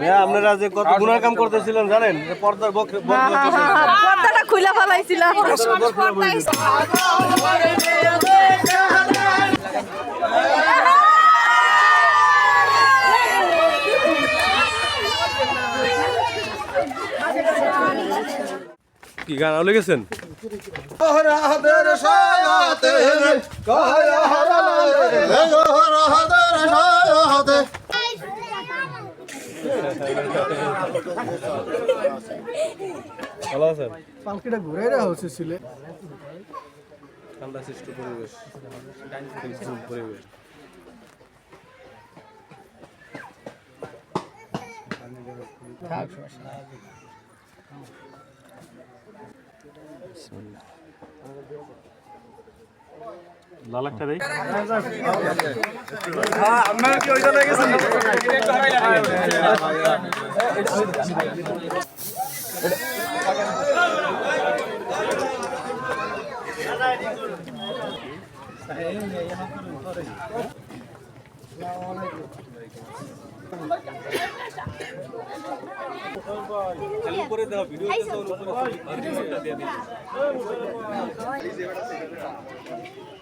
হ্যাঁ আপনারা যে কত গুনার কাম করতেছিলেন জানেন? পর্দার পর্দাটা খুলে ফেলাইছিলাম। কি গান আলো গেছেন? ভালো আছেন? পালকিটা ঘুরে রাখা হচ্ছে ছিলে ঠান্ডা সৃষ্ট পরিবেশ পরিবেশ। লাল একটা দেই উপরে দাও ভিডিও উপরে দিয়ে দিই আসসালামু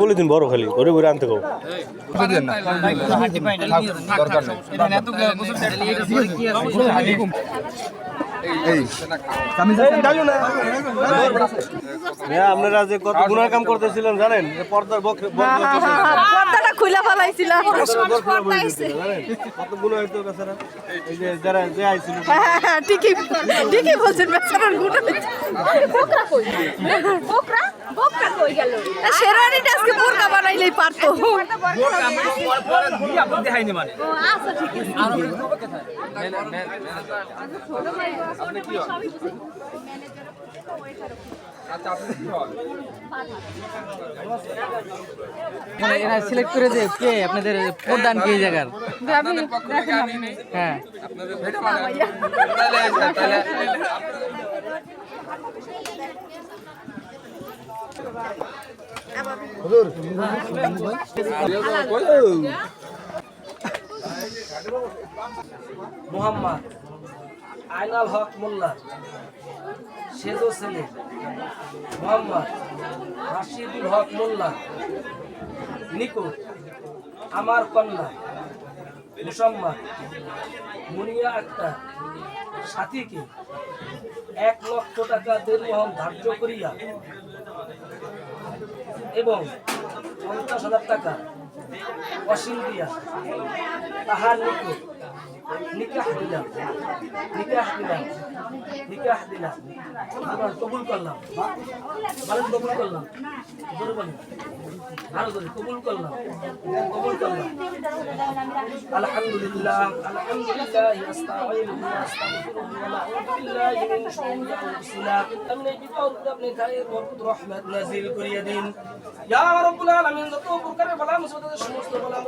বলে দিন বড় খালি ঘরে ঘরে আনতে দরকার নেই হ্যাঁ আপনারা যে কত গুনার কাম করতেছিলেন জানেন? পর্দার পর্দাটা খুলে ফেলাইছিলাম। কত গুণ হইতো বেচারা? এই যে যারা যে আইছিল। হ্যাঁ, ঠিকই ঠিকই বলছেন আজকে বানাইলেই পারতো। মানে এরা সিলেক্ট করে যে কে? আপনাদের প্রধান কে জায়গার? হ্যাঁ। মোহাম্মদ আইনাল হক মোল্লা সেজো ছেলে মোহাম্মদ রাশিদুল হক মোল্লা নিকুট আমার কন্যা, মুসাম্মদ মুনিয়া আক্তার, সাথীকে এক লক্ষ টাকা দেড়মহল ধার্য করিয়া এবং পঞ্চাশ হাজার টাকা অসীম দিয়া তাহার নিকট নিকাহ দিলাম নিকাহ দিলাম নিকাহ দিলাম। আবার কবুল করলাম। ভালো কবুল করলাম। জোরে বলেন। ভালো করে কবুল করলাম। কবুল করলাম। আলহামদুলিল্লাহ আলহামদুলিল্লাহ আস্তাগফিরুহু ওয়া আস্তাগফিরুহু ওয়া নাউযু বিল্লাহি মিন শুরুরি আনফুসিনা আপনি রহমত নাযিল করিয়ে দিন। যত প্রকারের বালা মুসিবতের সমস্ত বালা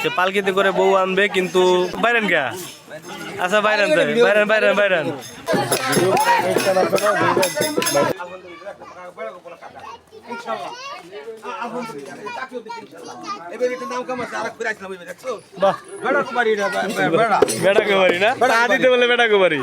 সে পালকিতে করে বউ আনবে কিন্তু বাইরেন কে আচ্ছা বাইরেন তো, বাইরেন বাইরেন বাইরেন। বেড়া কুমারি না আদিতে বলে বেড়া। কুমারি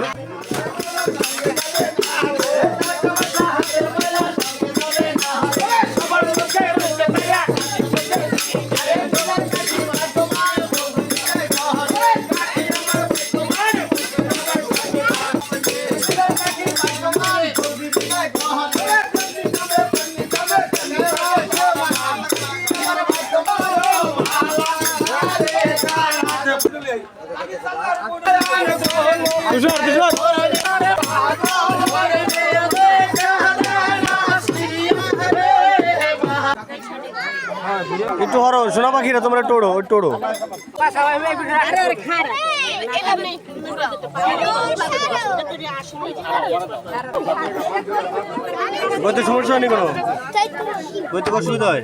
তুষার একটু হরো সোনা পাখিরা, তোমরা টোড়ো টোড়ো বইতে সমস্যা হয়নি কোনো? বইতে অসুবিধা হয়?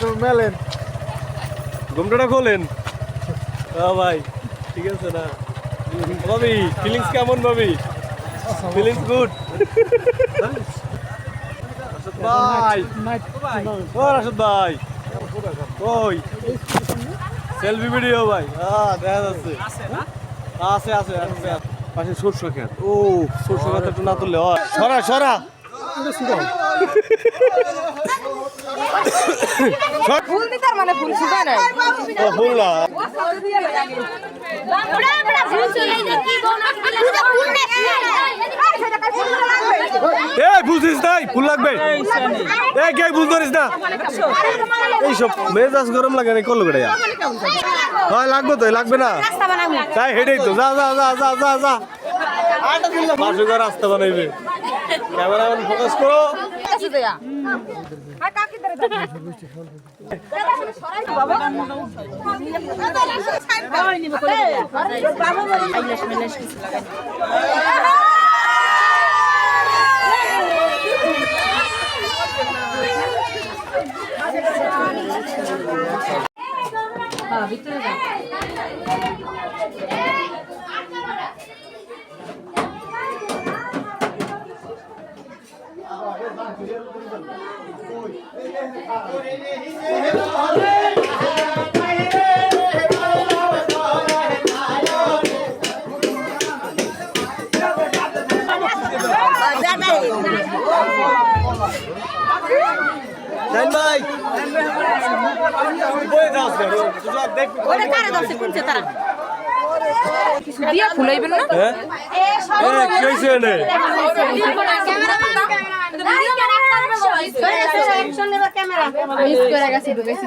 একটু মেলেন। ঘুমটাটা খোলেন? হ্যাঁ ভাই ঠিক আছে না? ভাবি ফিলিংস কেমন ভাবি? ফিলিংস গুড ভাই ও রাশদ ভাই ওই সেলফি ভিডিও ভাই হ্যাঁ দেখা যাচ্ছে। আছে আছে আছে পাশে সরষে খেত। ও সরষে খেত একটু না তুললে হয়। সরা সরা। ফুল দিতার মানে ফুল শুকায় না ও ফুল না। এ বুঝিস নাই ফুল লাগবে। এ কে বুঝ ধরিস না। এইসব মেজাজ গরম লাগে না করল কেটে হয় লাগবে তো লাগবে না। তাই হেডেই তো যা যা যা যা যা যা। রাস্তা বানাইবে। ক্যামেরাম্যান ফোকাস করো। জান ওটা কারে দমছে কোনছে তারা দিয়া ফুলাইবেন না? হ্যাঁ? কি হইছে নে মিস করে গেছে ঢুকেছি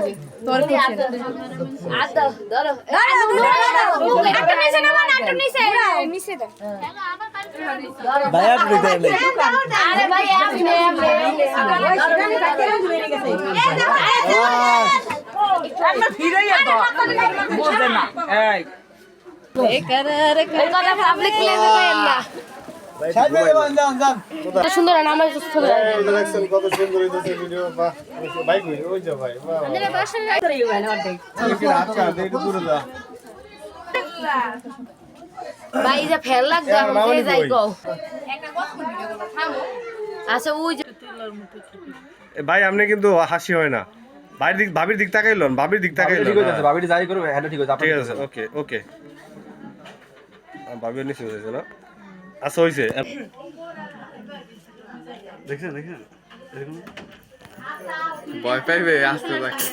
যে তোর ভাইয়া তুই দেখ সুন্দর আমার ছবি কত সুন্দর হইতেছে ভিডিও বাহ বাইক ওই যে ভাই আচ্ছা যে ফেল হ্যাঁ, আচ্ছা ওই যে আপনি কিন্তু হাসি হয় না। ভাইয়ের দিক ভাবির দিক তাকাইলন ভাবির দিক তাকাইলন ঠিক আছে ভাবিটি যাই করবে হ্যাঁ ঠিক আছে ঠিক আছে ওকে ওকে ভাবিও নিচে হয়েছে না? আচ্ছা হয়েছে দেখছেন দেখছেন? ভয় পাইবে আসতে থাকে।